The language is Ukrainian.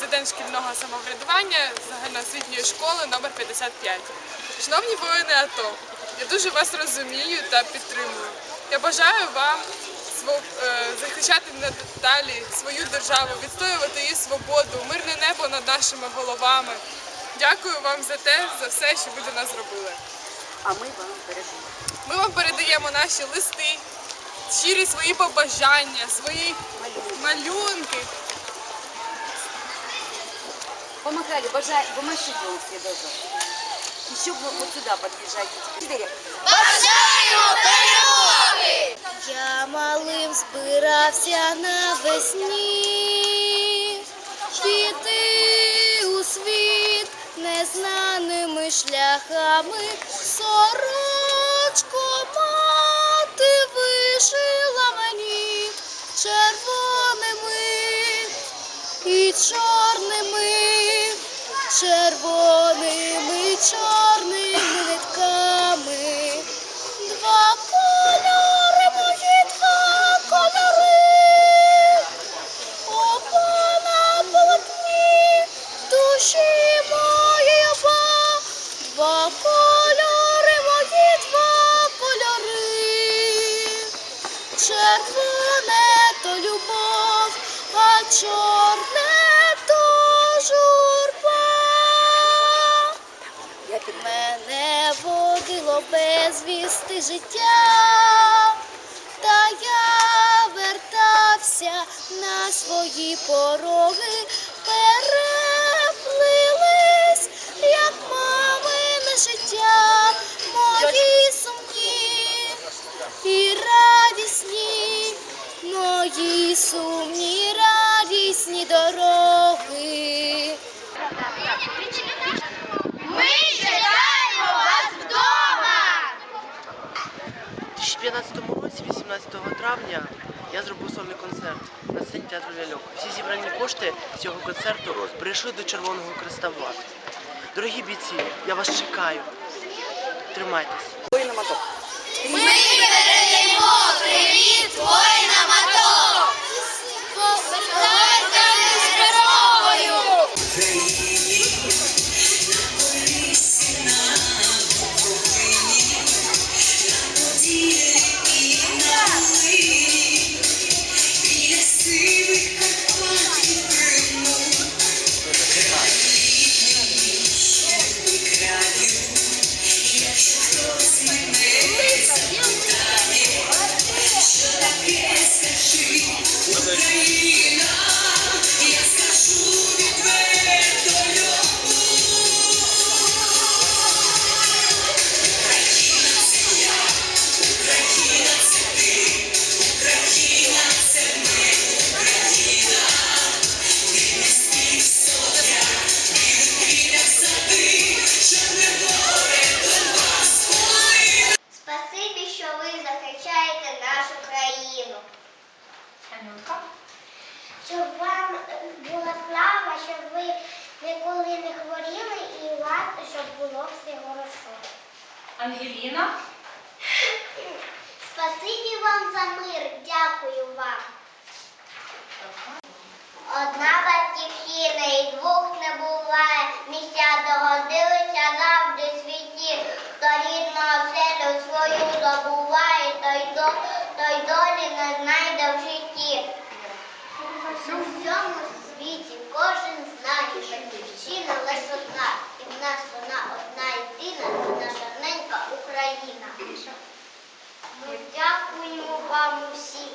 президент шкільного самоврядування загальноосвітньої школи номер 55. Шановні воїни АТО, я дуже вас розумію та підтримую. Я бажаю вам е, захищати надалі свою державу, відстоювати її свободу, мирне небо над нашими головами. Дякую вам за те, за все, що ви для нас зробили. А ми вам передаємо. Ми вам передаємо наші листи, щирі свої побажання, свої малюнки. Помахали, бажай, помаши волосы даже. Еще вот, сюда подъезжайте. Теперь. Я малим збирався навесні, піти у світ незнаними шляхами, сорочку мати вишила мені червоними і чорними, червоними, чорними нитками. Два кольори, мої два кольори, оба на полотні душі моєї оба, два кольори, мої два кольори. Червоне то любов, а чорне водило безвісти життя, та я вертався на свої пороги, переплились, як мамине життя, мої сумні і радісні, мої сумні, радісні дороги. Ми чекаємо вас вдома! У 2015 році, 18 травня, я зробив сольний концерт на сцені театру ляльок. Всі зібрані кошти з цього концерту прийшли до Червоного Креста Влад. Дорогі бійці, я вас чекаю. Тримайтесь. Ми передаємо привіт воїнам щоб було все хорошо. Ангеліна. Спасибі вам за мир, дякую вам. Одна батьківщина і двох не буває, місця догодилися завжди світі. Хто рідного селю свою забуває, той, до, той долі не знайде в житті. У всьому світі кожен знає, батьківщина лише одна, і в нас вона одна єдина, це наша ненька Україна. Ми дякуємо вам усім,